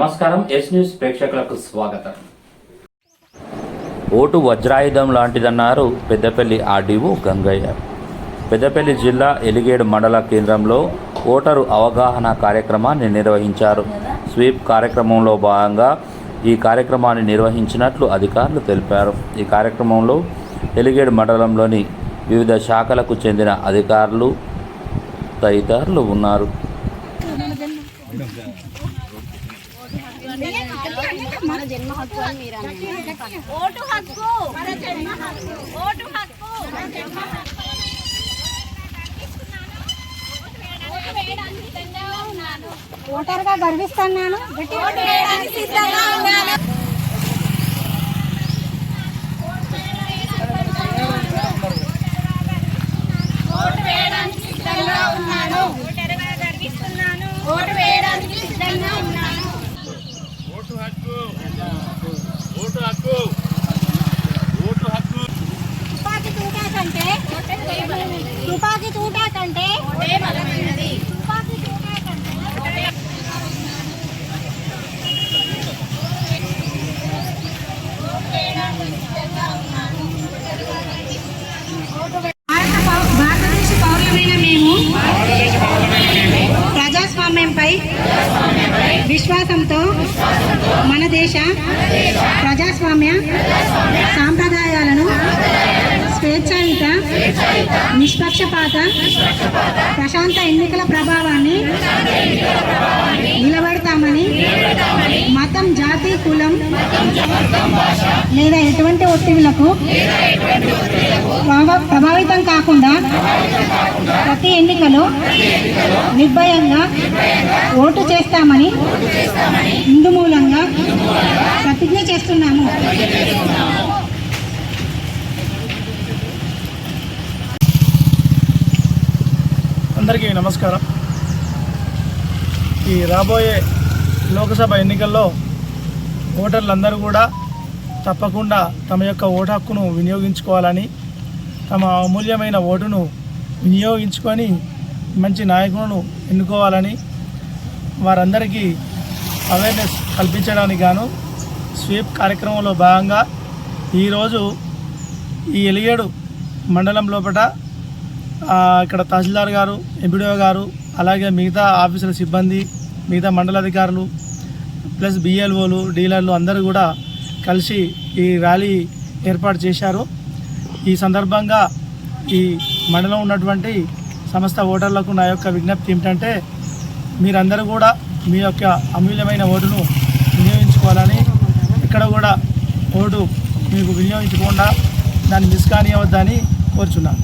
నమస్కారం yes news ప్రేక్షకులకు స్వాగతం. ఓటు వజ్రాయుధం లాంటిదన్నారు పెద్దపల్లి ఆర్డీఓ గంగయ్య. పెద్దపల్లి జిల్లా ఎలిగేడు మండల కేంద్రంలో ఓటరు అవగాహన కార్యక్రమాన్ని నిర్వహించారు. స్వీప్ కార్యక్రమంలో భాగంగా ఈ కార్యక్రమాన్ని నిర్వహించినట్లు అధికారులు తెలిపారు. ఈ కార్యక్రమంలో ఎలిగేడు మండలంలోని వివిధ శాఖలకు చెందిన అధికారులు తదితరులు ఉన్నారు. మన జన్మ హక్కు అని మీరు ఓటు హక్కు మన జన్మ హక్కు ఓటు హక్కు మన జన్మ హక్కు ఓటర్గా గర్విస్తున్నాను. ఓటు వేయడానికి సిద్ధంగా ఉన్నాను ఓటు వేయడానికి సిద్ధంగా ఉన్నాను ఓటరుగా గర్విస్తున్నాను ఓటు వేయడానికి సిద్ధంగా ఉన్నాను ఓటు హక్కు ఓటు హక్కు ఓటు హక్కు తుపాకీ తూటా కంటే తుపాకీ తూటా కంటే తుపాకీ తూటా కంటే భారత పౌ- భారతదేశ పౌరులమైన మేము ప్రజాస్వామ్యంపై విశ్వాసంతో మన దేశ ప్రజాస్వామ్య నిష్పక్షపాత ప్రశాంత ఎన్నికల ప్రభావాన్ని నిలబడతామని మతం జాతి కులం లేదా ఎటువంటి ఒత్తిడులకు ప్రభావితం కాకుండా ప్రతి ఎన్నికలో నిర్భయంగా ఓటు చేస్తామని ఇందు మూలంగా ప్రతిజ్ఞ చేస్తున్నాము. అందరికీ నమస్కారం. ఈ రాబోయే లోకసభ ఎన్నికల్లో ఓటర్లందరూ కూడా తప్పకుండా తమ యొక్క ఓటు హక్కును వినియోగించుకోవాలని తమ అమూల్యమైన ఓటును వినియోగించుకొని మంచి నాయకులను ఎన్నుకోవాలని వారందరికీ అవేర్నెస్ కల్పించడానికి గాను స్వీప్ కార్యక్రమంలో భాగంగా ఈరోజు ఈ ఎలిగేడు మండలం లోపల ఇక్కడ తహసీల్దార్ గారు ఎంపీడీఓ గారు అలాగే మిగతా ఆఫీసుల సిబ్బంది మిగతా మండలాధికారులు ప్లస్ బిఎల్ఓలు డీలర్లు అందరూ కూడా కలిసి ఈ ర్యాలీ ఏర్పాటు చేశారు. ఈ సందర్భంగా ఈ మండలం ఉన్నటువంటి సమస్త ఓటర్లకు నా యొక్క విజ్ఞప్తి ఏమిటంటే మీరందరూ కూడా మీ యొక్క అమూల్యమైన ఓటును వినియోగించుకోవాలని ఇక్కడ కూడా ఓటు మీకు వినియోగించకుండా దాన్ని మిస్ కానివ్వద్దని కోరుచున్నాను.